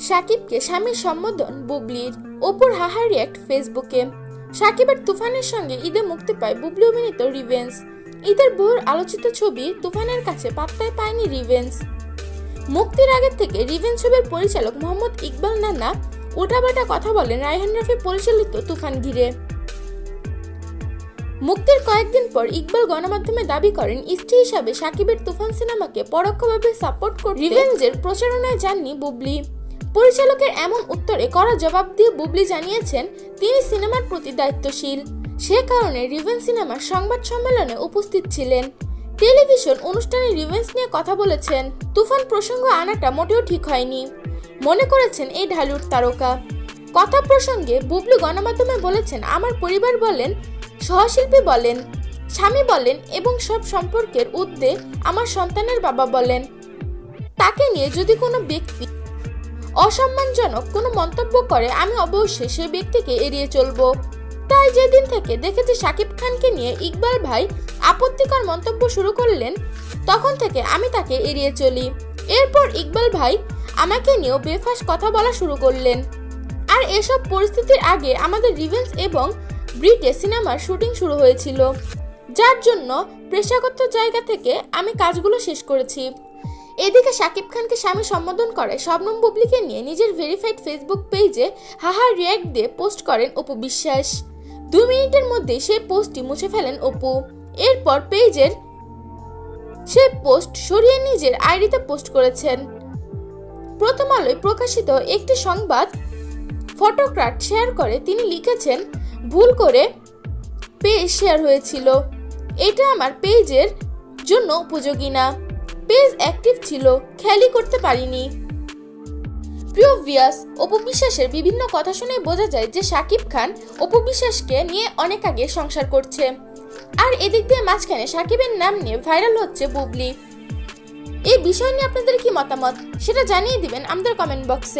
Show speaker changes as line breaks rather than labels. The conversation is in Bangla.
সাকিবকে স্বামীর সম্বোধন বুবলির ওপর হাহা রিয়াক্ট ফেসবুকে সাকিবের তুফানের সঙ্গে ঈদে মুক্তি পায় বুবলি অভিনীত রিভেন্স ঈদের বহুর আলোচিত ছবি তুফানের কাছে পাত্তায় পায়নি রিভেন্স মুক্তির আগের থেকে রিভেন্স ছবির পরিচালক মোহাম্মদ ইকবাল নানা উল্টাপাল্টা কথা বলেন রায়হান রাফি পরিচালিত তুফান ঘিরে। মুক্তির কয়েকদিন পর ইকবাল গণমাধ্যমে দাবি করেন স্ত্রী হিসাবে সাকিবের তুফান সিনেমাকে পরোক্ষভাবে সাপোর্ট করে রিভেঞ্জের প্রচারণায় যাননি বুবলি। পরিচালকের এমন উত্তরে করা জবাব দিয়ে বুবলি জানিয়েছেন, তিনি সিনেমার প্রতি দায়িত্বশীল। সে কারণে রিভেঞ্জ সিনেমার সংবাদ সম্মেলনে উপস্থিত ছিলেন। টেলিভিশন অনুষ্ঠানে রিভেন্স নিয়ে কথা বলেছেন। তুফান প্রসঙ্গ আনাটা মোটেও ঠিক হয়নি। মনে করেছেন এই ঢালুর তারকা। কথা প্রসঙ্গে বুবলু গণমাধ্যমে বলেছেন, আমার পরিবার বলেন, সহশিল্পী বলেন, স্বামী বলেন এবং সব সম্পর্কের উদ্দে আমার সন্তানের বাবা বলেন। তাকে নিয়ে যদি কোনো ব্যক্তি অসম্মানজনক কোনো মন্তব্য করে, আমি অবশ্যই সেই ব্যক্তিকে এড়িয়ে চলবো। তাই যেদিন থেকে দেখেছি শাকিব খানকে নিয়ে ইকবাল ভাই আপত্তিকর মন্তব্য শুরু করলেন, তখন থেকে আমি তাকে এড়িয়ে চলি। এরপর ইকবাল ভাই আমাকে নিয়েও বেফাস কথা বলা শুরু করলেন। আর এসব পরিস্থিতির আগে আমাদের রিভেন্স এবং ব্রিটে সিনেমার শুটিং শুরু হয়েছিল। যার জন্য পেশাগত জায়গা থেকে আমি কাজগুলো শেষ করেছি। এদিকে শাকিব খানকে স্বামী সম্বোধন করে শবনম বুবলিকে নিয়ে নিজের ভেরিফাইড ফেসবুক পেজে হাহা রিয়াক্ট দিয়ে পোস্ট করেন অপু বিশ্বাস। দুই মিনিটের মধ্যে সেই পোস্টটি মুছে ফেলেন অপু। এরপর পেজের সে পোস্ট সরিয়ে নিজের আইডিতে পোস্ট করেছেন। প্রথম আলোয় প্রকাশিত একটি সংবাদ ফটোগ্রাফ শেয়ার করে তিনি লিখেছেন, ভুল করে পেজ শেয়ার হয়েছিল। এটা আমার পেজের জন্য উপযোগী না। পেজ অ্যাক্টিভ ছিল, খেয়ালই করতে পারিনি। প্রিয় ভিয়াস বিভিন্ন কথা শুনে বোঝা যায় যে সাকিব খান অপু বিশ্বাসকে নিয়ে অনেক আগে সংসার করছে। আর এদিক দিয়ে মাঝখানে সাকিবের নাম নিয়ে ভাইরাল হচ্ছে বুবলি। এই বিষয় নিয়ে আপনাদের কি মতামত? সেটা জানিয়ে দিবেন আমাদের কমেন্ট বক্সে